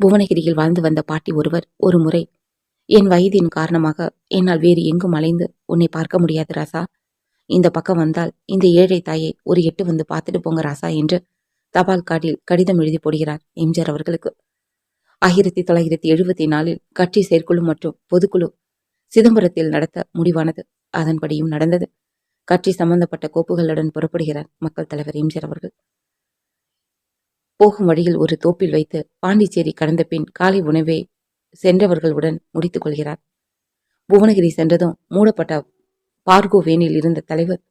புவனகிரியில் வாழ்ந்து வந்த பாட்டி ஒருவர் ஒரு முறை என் வயதின் காரணமாக என்னால் வேறு எங்கும் அலைந்து உன்னை பார்க்க முடியாது ராசா. இந்த பக்கம் வந்தால் இந்த ஏழை தாயை ஒரு எட்டு வந்து பார்த்துட்டு போங்க ராசா என்று தபால் கார்டில் கடிதம் எழுதி போடுகிறார் எம்ஜிஆர் அவர்களுக்கு. ஆயிரத்தி தொள்ளாயிரத்தி எழுபத்தி நாலில் கட்சி செயற்குழு மற்றும் பொதுக்குழு சிதம்பரத்தில் நடத்த முடிவானது. அதன்படியும் நடந்தது. கட்சி சம்பந்தப்பட்ட கோப்புகளுடன் புறப்படுகிறார் மக்கள் தலைவர் எம்ஜிஆர் அவர்கள். போகும் வழியில் ஒரு தோப்பில் வைத்து பாண்டிச்சேரி கடந்த பின் காலை உணவை சென்றவர்களுடன் முடித்துக் கொள்கிறார். புவனகிரி சென்றதும் மூடப்பட்ட பார்கோ வேனில் இருந்த தலைவர்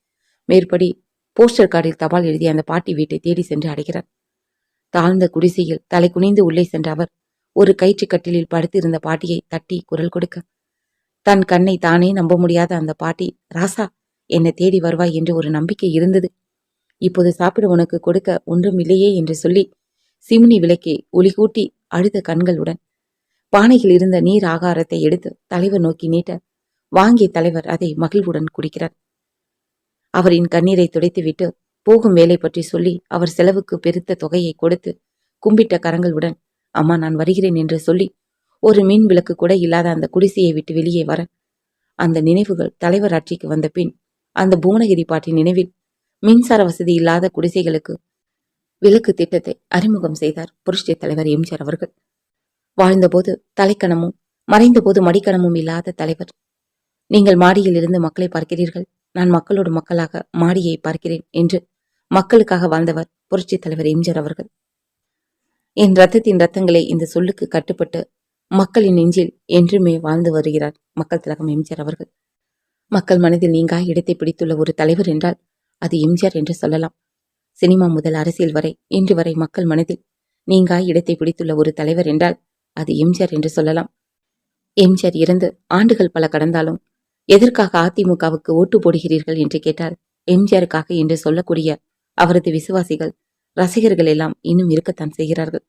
மேற்படி போஸ்டர் கார்டில் தபால் எழுதி அந்த பாட்டி வீட்டை தேடி சென்று அடைகிறார். தாழ்ந்த குடிசையில் தலை குனிந்து உள்ளே சென்ற அவர் ஒரு கயிற்று கட்டிலில் படுத்திருந்த பாட்டியை தட்டி குரல் கொடுக்க தன் கண்ணை தானே நம்ப முடியாத அந்த பாட்டி ராசா என்னை தேடி வருவாய் என்று ஒரு நம்பிக்கை இருந்தது. இப்போது சாப்பிட உனக்கு கொடுக்க ஒன்றும் இல்லையே என்று சொல்லி சிம்னி விளக்கை ஒளிகூட்டி அழுத கண்களுடன். பானையில் இருந்த நீர் ஆகாரத்தை எடுத்து தலைவர் நோக்கி நீட்ட வாங்கிய தலைவர் அதை மகிழ்வுடன் குடிக்கிறார். அவரின் கண்ணீரை துடைத்துவிட்டு போகும் வேலை பற்றி சொல்லி அவர் செலவுக்கு பெருத்த தொகையை கொடுத்து கும்பிட்ட கரங்களுடன் அம்மா நான் வருகிறேன் என்று சொல்லி ஒரு மின் விளக்கு கூட இல்லாத அந்த குடிசையை விட்டு வெளியே வர அந்த நினைவுகள் தலைவர் ஆட்சிக்கு வந்த பின் அந்த புவனகிரி பாட்டின் நினைவில் மின்சார வசதி இல்லாத குடிசைகளுக்கு விலக்கு திட்டத்தை அறிமுகம் செய்தார் புரட்சி தலைவர் எம்ஜிஆர் அவர்கள். வாழ்ந்தபோது தலைக்கணமும் மறைந்தபோது மடிக்கணமும் இல்லாத தலைவர். நீங்கள் மாடியில் இருந்து மக்களை பார்க்கிறீர்கள். நான் மக்களோடு மக்களாக மாடியை பார்க்கிறேன் என்று மக்களுக்காக வாழ்ந்தவர் புரட்சி தலைவர் எம்ஜிஆர் அவர்கள். என் ரத்தத்தின் ரத்தங்களை இந்த சொல்லுக்கு கட்டுப்பட்டு மக்களின் நெஞ்சில் என்றுமே வாழ்ந்து வருகிறார் மக்கள் திலகம் எம்ஜிஆர் அவர்கள். மக்கள் மனதில் நீங்கா இடத்தை பிடித்துள்ள ஒரு தலைவர் என்றால் அது எம்ஜிஆர் என்று சொல்லலாம். சினிமா முதல் அரசியல் வரை இன்று வரை மக்கள் மனதில் நீங்கா இடத்தை பிடித்துள்ள ஒரு தலைவர் என்றால் அது எம்ஜிஆர் என்று சொல்லலாம். எம்ஜிஆர் இறந்து ஆண்டுகள் பல கடந்தாலும் எதற்காக அதிமுகவுக்கு ஓட்டு போடுகிறீர்கள் என்று கேட்டால் எம்ஜிஆருக்காக என்று சொல்லக்கூடிய அவரது விசுவாசிகள் ரசிகர்கள் எல்லாம் இன்னும் இருக்கத்தான் செய்கிறார்கள்.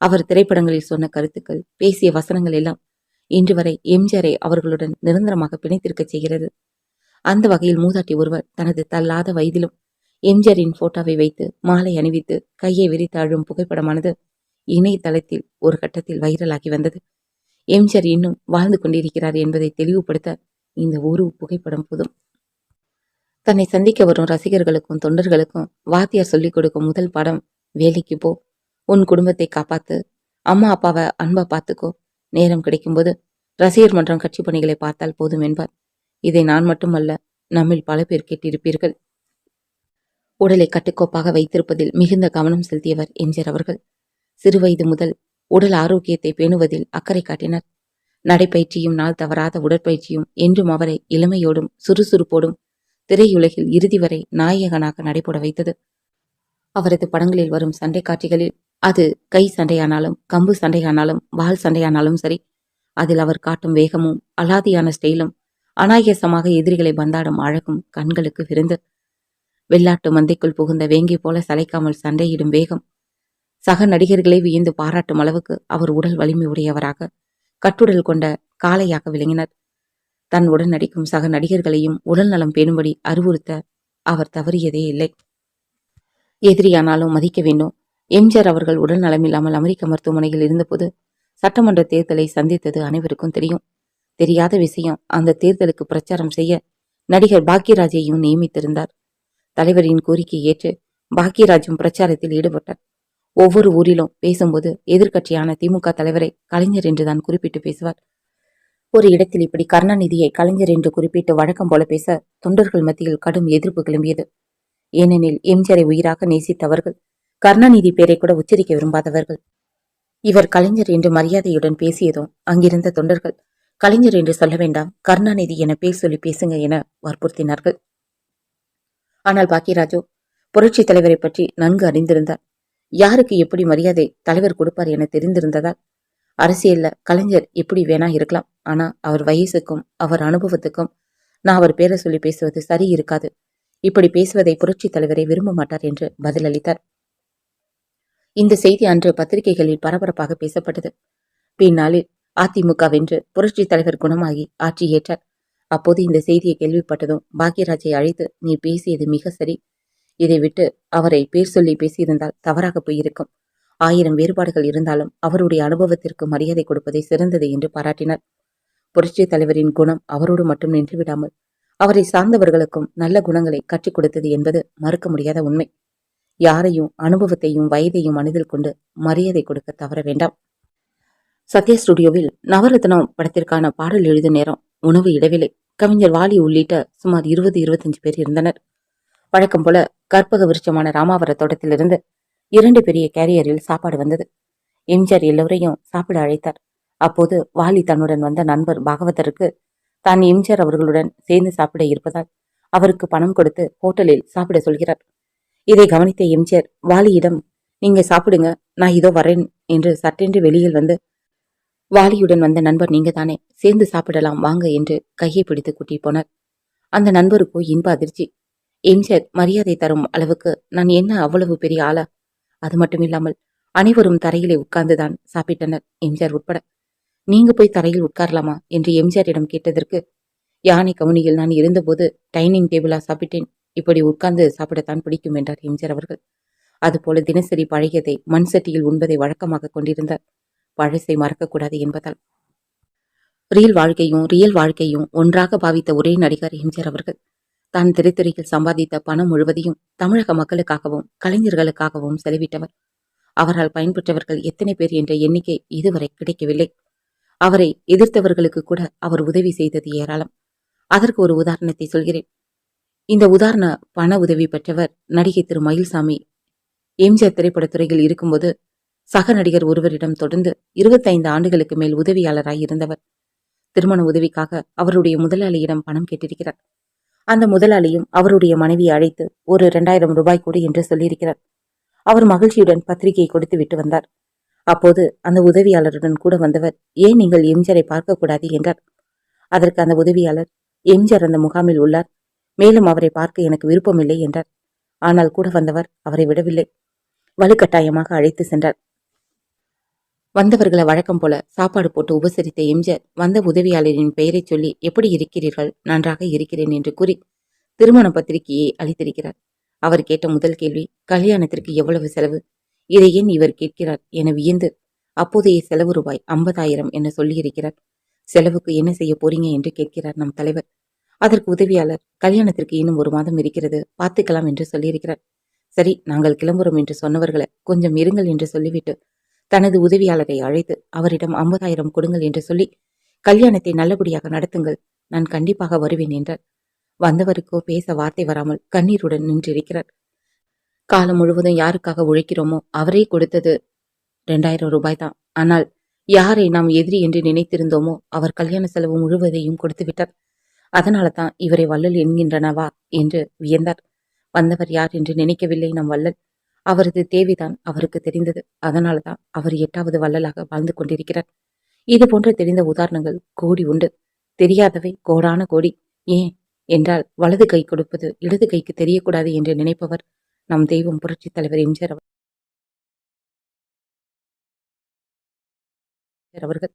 அவர் திரைப்படங்களில் சொன்ன கருத்துக்கள் பேசிய வசனங்கள் எல்லாம் இன்று வரை எம்ஜிஆரை அவர்களுடன் நிரந்தரமாக பிணைத்திருக்கச் செய்கிறது. அந்த வகையில் மூதாட்டி ஒருவர் தனது தள்ளாத வயதிலும் எம்ஜிஆரின் போட்டோவை வைத்து மாலை அணிவித்து கையை விரித்து அழும் புகைப்படமானது இணையதளத்தில் ஒரு கட்டத்தில் வைரலாகி வந்தது. எம்ஜிஆர் இன்னும் வாழ்ந்து கொண்டிருக்கிறார் என்பதை தெளிவுபடுத்த இந்த ஒரு புகைப்படம் போதும். தன்னை சந்திக்க வரும் ரசிகர்களுக்கும் தொண்டர்களுக்கும் வாத்தியார் சொல்லிக் கொடுக்கும் முதல் பாடம் வேலைக்கு போ. உன் குடும்பத்தை காப்பாத்து. அம்மா அப்பாவை அன்பா பார்த்துக்கோ. நேரம் கிடைக்கும்போது ரசிகர் மன்றம் கட்சி பணிகளை பார்த்தால் போதும் என்பார். இதை நான் மட்டுமல்ல நம்மில் பல பேர் கேட்டிருப்பீர்கள். உடலை கட்டுக்கோப்பாக வைத்திருப்பதில் மிகுந்த கவனம் செலுத்தியவர் எம்ஜிஆர் அவர்கள். சிறுவயது முதல் உடல் ஆரோக்கியத்தை பேணுவதில் அக்கறை காட்டினர். நடைப்பயிற்சியும் நாள் தவறாத உடற்பயிற்சியும் என்றும் அவரை இளமையோடும் சுறுசுறுப்போடும் திரையுலகில் இறுதி வரை நாயகனாக நடைபோட வைத்தது. அவரது படங்களில் வரும் சண்டை காட்சிகளில் அது கை சண்டையானாலும் கம்பு சண்டையானாலும் வால் சண்டையானாலும் சரி அதில் அவர் காட்டும் வேகமும் அலாதியான ஸ்டைலும் அநாயசமாக எதிரிகளை பந்தாடும் அழகும் கண்களுக்கு விருந்து. வெள்ளாட்டு மந்தைக்குள் புகுந்த வேங்கி போல சளைக்காமல் சண்டையிடும் வேகம். சக நடிகர்களை வியந்து பாராட்டும் அளவுக்கு அவர் உடல் வலிமை உடையவராக கட்டுடல் கொண்ட காளையாக விளங்கினர். தன் உடன் நடிக்கும் சக நடிகர்களையும் உடல் நலம் பேணும்படி அறிவுறுத்த அவர் தவறியதே இல்லை. எதிரியானாலும் மதிக்க வேண்டும். எம்ஜிஆர் அவர்கள் உடல் நலமில்லாமல் அமெரிக்க மருத்துவமனையில் இருந்தபோது சட்டமன்ற தேர்தலை சந்தித்தது அனைவருக்கும் தெரியும். தெரியாத விஷயம். அந்த தேர்தலுக்கு பிரச்சாரம் செய்ய நடிகர் பாக்கியராஜையும் நியமித்திருந்தார். தலைவரின் கோரிக்கை ஏற்று பாக்யராஜும் பிரச்சாரத்தில் ஈடுபட்டார். ஒவ்வொரு ஊரிலும் பேசும்போது எதிர்க்கட்சியான திமுக தலைவரை கலைஞர் என்றுதான் குறிப்பிட்டு பேசுவார். ஒரு இடத்தில் இப்படி கருணாநிதியை கலைஞர் என்று குறிப்பிட்டு வழக்கம் போல பேச தொண்டர்கள் மத்தியில் கடும் எதிர்ப்பு கிளம்பியது. ஏனெனில் எம்ஜிஆரை உயிராக நேசித்தவர்கள் கருணாநிதி பேரை கூட உச்சரிக்க விரும்பாதவர்கள். இவர் கலைஞர் என்று மரியாதையுடன் பேசியதும் அங்கிருந்த தொண்டர்கள் கலைஞர் என்று சொல்ல வேண்டாம். கருணாநிதி என பேர் சொல்லி பேசுங்க என வற்புறுத்தினார்கள். ஆனால் பாக்கியராஜோ புரட்சி தலைவரை பற்றி நன்கு அறிந்திருந்தார். யாருக்கு எப்படி மரியாதை தலைவர் கொடுப்பார் என தெரிந்திருந்ததால் அரசியல்ல கலைஞர் எப்படி வேணா இருக்கலாம். ஆனா அவர் வயசுக்கும் அவர் அனுபவத்துக்கும் நான் அவர் பேரை சொல்லி பேசுவது சரி இருக்காது. இப்படி பேசுவதை புரட்சி தலைவரை விரும்ப மாட்டார் என்று பதிலளித்தார். இந்த செய்தி அன்று பத்திரிகைகளில் பரபரப்பாக பேசப்பட்டது. பின்னாளில் அதிமுக வென்று புரட்சி தலைவர் குணமாகி ஆட்சி ஏற்றார். அப்போது இந்த செய்தியை கேள்விப்பட்டதும் பாக்யராஜை அழைத்து நீ பேசியது மிக சரி. இதை விட்டு அவரை பேர் சொல்லி பேசியிருந்தால் தவறாக போயிருக்கும். ஆயிரம் வேறுபாடுகள் இருந்தாலும் அவருடைய அனுபவத்திற்கு மரியாதை கொடுப்பதே சிறந்தது என்று பாராட்டினார். புரட்சி தலைவரின் குணம் அவரோடு மட்டும் நின்றுவிடாமல் அவரை சார்ந்தவர்களுக்கும் நல்ல குணங்களை கற்றுக் கொடுத்தது என்பது மறுக்க முடியாத உண்மை. யாரையும் அனுபவத்தையும் வயதையும் மனதில் கொண்டு மரியாதை கொடுக்க தவற வேண்டாம். சத்யா ஸ்டுடியோவில் நவரத்னம் படத்திற்கான பாடல் எழுதும் நேரம் உணவு இடவில்லை கவிஞர் வாலி உள்ளிட்ட சுமார் இருபது இருபத்தஞ்சு பேர் இருந்தனர். வழக்கம் போல கற்பக விருட்சமான ராமாவர தோட்டத்திலிருந்து இரண்டு பெரிய கேரியரில் சாப்பாடு வந்தது. எம்ஜிஆர் எல்லோரையும் சாப்பிட அழைத்தார். அப்போது வாலி தன்னுடன் வந்த நண்பர் பாகவதருக்கு தான் எம்ஜிஆர் அவர்களுடன் சேர்ந்து சாப்பிட இருப்பதால் அவருக்கு பணம் கொடுத்து ஹோட்டலில் சாப்பிட சொல்கிறார். இதை கவனித்த எம்ஜிஆர் வாலியிடம் நீங்க சாப்பிடுங்க நான் இதோ வரேன் என்று சட்டென்று வெளியில் வந்து வாலியுடன் வந்த நண்பர் நீங்க தானே சேர்ந்து சாப்பிடலாம் வாங்க என்று கையை பிடித்து கூட்டி போனார். அந்த நண்பருக்கோ இன்ப அதிர்ச்சி. எம்ஜிஆர் மரியாதை தரும் அளவுக்கு நான் என்ன அவ்வளவு பெரிய ஆளா? அது மட்டும் இல்லாமல் அனைவரும் தரையிலே உட்கார்ந்துதான் சாப்பிட்டனர் எம்ஜிஆர் உட்பட. நீங்க போய் தரையில் உட்காரலாமா? என்று எம்ஜிஆரிடம் கேட்டதற்கு யானை கவுனியில் நான் இருந்தபோது டைனிங் டேபிளா சாப்பிட்டேன். இப்படி உட்கார்ந்து சாப்பிடத்தான் பிடிக்கும் என்றார் எம்ஜிஆர் அவர்கள். அதுபோல தினசரி பழையதை மண் சட்டியில் உண்பதை வழக்கமாக கொண்டிருந்தார். பழசை மறக்கக்கூடாது என்பதால். ரியல் வாழ்க்கையும் ரியல் வாழ்க்கையும் ஒன்றாக பாவித்த ஒரே நடிகர் எம்ஜிஆர் அவர்கள் தான் திரைத்துறையில் சம்பாதித்த பணம் முழுவதையும் தமிழக மக்களுக்காகவும் கலைஞர்களுக்காகவும் செலவிட்டவர். அவரால் பயன்பெற்றவர்கள் எத்தனை பேர் என்ற எண்ணிக்கை இதுவரை கிடைக்கவில்லை. அவரை எதிர்த்தவர்களுக்கு கூட அவர் உதவி செய்தது ஏராளம். அதற்கு ஒரு உதாரணத்தை சொல்கிறேன். இந்த உதாரண பண உதவி பெற்றவர் நடிகை திரு மயில்சாமி. எம்ஜிஆர் திரைப்படத்துறையில் இருக்கும்போது சக நடிகர் ஒருவரிடம் தொடர்ந்து இருபத்தைந்து ஆண்டுகளுக்கு மேல் உதவியாளராய் இருந்தவர். திருமண உதவிக்காக அவருடைய முதலாளியிடம் பணம் கேட்டிருக்கிறார். அந்த முதலாளியும் அவருடைய மனைவியை அழைத்து ஒரு இரண்டாயிரம் ரூபாய் கொடு என்று சொல்லியிருக்கிறார். அவர் மகிழ்ச்சியுடன் பத்திரிகையை கொடுத்து விட்டு வந்தார். அப்போது அந்த உதவியாளருடன் கூட வந்தவர் ஏன் நீங்கள் எம்ஜரை பார்க்கக்கூடாது என்றார். அதற்கு அந்த உதவியாளர் எம்ஜர் அந்த முகாமில் உள்ளார். மேலும் அவரை பார்க்க எனக்கு விருப்பமில்லை என்றார். ஆனால் கூட வந்தவர் அவரை விடவில்லை. வலுக்கட்டாயமாக அழைத்து சென்றார். வந்தவர்களை வழக்கம் போல சாப்பாடு போட்டு உபசரித்த எம்ஜிஆர் வந்த உதவியாளரின் பெயரைச் சொல்லி எப்படி இருக்கிறீர்கள்? நன்றாக இருக்கிறேன் என்று கூறி திருமண பத்திரிகையை அளித்திருக்கிறார். அவர் கேட்ட முதல் கேள்வி கல்யாணத்திற்கு எவ்வளவு செலவு? இதை ஏன் இவர் கேட்கிறார்? என வியந்து அப்போதைய செலவு ரூபாய் ஐம்பதாயிரம் என சொல்லியிருக்கிறார். செலவுக்கு என்ன செய்ய போறீங்க? என்று கேட்கிறார் நம் தலைவர். அதற்கு உதவியாளர் கல்யாணத்திற்கு இன்னும் ஒரு மாதம் இருக்கிறது பார்த்துக்கலாம் என்று சொல்லியிருக்கிறார். சரி நாங்கள் கிளம்புறோம் என்று சொன்னவர்களை கொஞ்சம் இருங்கள் என்று சொல்லிவிட்டு தனது உதவியாளரை அழைத்து அவரிடம் ஐம்பதாயிரம் கொடுங்கள் என்று சொல்லி கல்யாணத்தை நல்லபடியாக நடத்துங்கள். நான் கண்டிப்பாக வருவேன் என்றார் வந்தவருக்கோ பேச வார்த்தை வராமல் கண்ணீருடன் நின்றிருக்கிறார். காலம் முழுவதும் யாருக்காக உழைக்கிறோமோ அவரே கொடுத்தது ரெண்டாயிரம் ரூபாய் தான். ஆனால் யாரை நாம் எதிரி என்று நினைத்திருந்தோமோ அவர் கல்யாண செலவு முழுவதையும் கொடுத்து விட்டார். அதனால தான் இவரை வள்ளல் என்கின்றனவா என்று வியந்தார். வந்தவர் யார் என்று நினைக்கவில்லை நம் வள்ளல். அவரது தேவைதான் அவருக்கு தெரிந்தது. அதனால தான் அவர் எட்டாவது வள்ளலாக வாழ்ந்து கொண்டிருக்கிறார். இது போன்ற தெரிந்த உதாரணங்கள் கோடி உண்டு. தெரியாதவை கோடான கோடி. ஏன்? என்றால் வலது கை கொடுப்பது இடது கைக்கு தெரியக்கூடாது என்று நினைப்பவர் நம் தெய்வம் புரட்சித் தலைவர் எம்ஜிஆர் அவர்கள்.